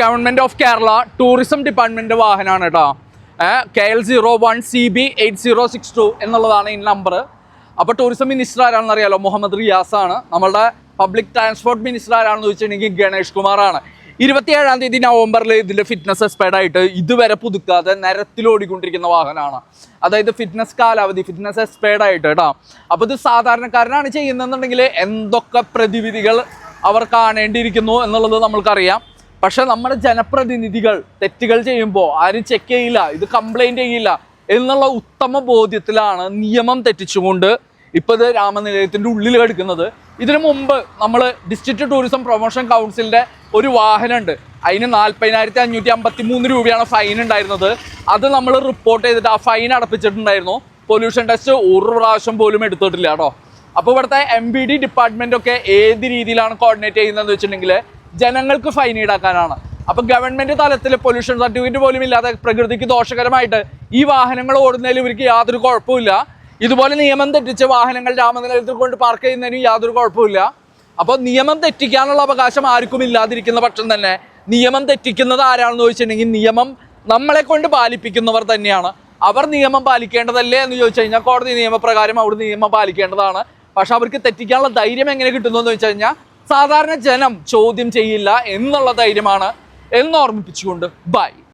Government of Kerala tourism department വാഹനമാണ് കേട്ടോ. K L zero one C B eight zero six two എന്നുള്ളതാണ് ഈ number അപ്പോൾ tourism minister ആരാണെന്ന് അറിയാലോ? മുഹമ്മദ് റിയാസ് ആണ് നമ്മളുടെ പബ്ലിക് ട്രാൻസ്പോർട്ട് മിനിസ്റ്റർ ആരാണെന്ന് ചോദിച്ചിട്ടുണ്ടെങ്കിൽ ഗണേഷ് കുമാറാണ്. ഇരുപത്തിയേഴാം തീയതി നവംബറിൽ ഇതിന്റെ ഫിറ്റ്നസ് എക്സ്പയർഡ് ആയിട്ട് ഇതുവരെ പുതുക്കാതെ നിരത്തിൽ ഓടിക്കൊണ്ടിരിക്കുന്ന വാഹനമാണ് അതായത് ഫിറ്റ്നസ് കാലാവധി ഫിറ്റ്നസ് എക്സ്പയർഡ് ആയിട്ട് കേട്ടോ. അപ്പോൾ ഇത് സാധാരണക്കാരനാണ് ചെയ്യുന്നതെന്നുണ്ടെങ്കിൽ എന്തൊക്കെ പ്രതിവിധികൾ അവർ കാണേണ്ടിയിരിക്കുന്നു എന്നുള്ളത് നമ്മൾക്കറിയാം. പക്ഷെ നമ്മുടെ ജനപ്രതിനിധികൾ തെറ്റുകൾ ചെയ്യുമ്പോൾ ആരും ചെക്ക് ചെയ്യില്ല ഇത് കംപ്ലൈന്റ് ചെയ്യില്ല എന്നുള്ള ഉത്തമ ബോധ്യത്തിലാണ് നിയമം തെറ്റിച്ചുകൊണ്ട് ഇപ്പോൾ ഇത് രാമനിലയത്തിന്റെ ഉള്ളിൽ എടുക്കുന്നത് ഇതിനു മുമ്പ് നമ്മൾ ഡിസ്ട്രിക്ട് ടൂറിസം പ്രൊമോഷൻ കൗൺസിലിന്റെ ഒരു വാഹനമുണ്ട്. അതിന് നാൽപ്പതിനായിരത്തി അഞ്ഞൂറ്റി അമ്പത്തി മൂന്ന് രൂപയാണ് ഫൈൻ ഉണ്ടായിരുന്നത്. അത് നമ്മൾ റിപ്പോർട്ട് ചെയ്തിട്ട് ആ ഫൈൻ അടപ്പിച്ചിട്ടുണ്ടായിരുന്നു. പൊല്യൂഷൻ ടെസ്റ്റ് ഒരു പ്രാവശ്യം പോലും എടുത്തിട്ടില്ല കേട്ടോ. അപ്പോൾ ഇവിടുത്തെ എം ബി ഡി ഡിപ്പാർട്ട്മെന്റൊക്കെ ഏത് രീതിയിലാണ് കോർഡിനേറ്റ് ചെയ്യുന്നതെന്ന് വെച്ചിട്ടുണ്ടെങ്കിൽ ജനങ്ങൾക്ക് ഫൈൻ ഈടാക്കാനാണ്. അപ്പൊ ഗവൺമെന്റ് തലത്തിൽ പൊല്യൂഷൻ സർട്ടിഫിക്കറ്റ് പോലും ഇല്ലാതെ പ്രകൃതിക്ക് ദോഷകരമായിട്ട് ഈ വാഹനങ്ങൾ ഓടുന്നതിൽ ഇവർക്ക് യാതൊരു കുഴപ്പമില്ല ഇതുപോലെ നിയമം തെറ്റിച്ച് വാഹനങ്ങൾ രാമനിലയത്തിൽ കൊണ്ട് പാർക്ക് ചെയ്യുന്നതിനും യാതൊരു കുഴപ്പമില്ല അപ്പോൾ നിയമം തെറ്റിക്കാനുള്ള അവകാശം ആർക്കും ഇല്ലാതിരിക്കുന്ന പക്ഷം തന്നെ നിയമം തെറ്റിക്കുന്നത് ആരാണെന്ന് ചോദിച്ചിട്ടുണ്ടെങ്കിൽ നിയമം നമ്മളെ കൊണ്ട് പാലിപ്പിക്കുന്നവർ തന്നെയാണ്. അവർ നിയമം പാലിക്കേണ്ടതല്ലേ എന്ന് ചോദിച്ചു കഴിഞ്ഞാൽ കോടതി നിയമപ്രകാരം അവിടെ നിയമം പാലിക്കേണ്ടതാണ്. പക്ഷെ അവർക്ക് തെറ്റിക്കാനുള്ള ധൈര്യം എങ്ങനെ കിട്ടുന്നു എന്ന് വെച്ച് കഴിഞ്ഞാൽ സാധാരണ ജനം ചോദ്യം ചെയ്യില്ല എന്നുള്ള ധൈര്യമാണ് എന്നോർമ്മിപ്പിച്ചുകൊണ്ട് ബൈ.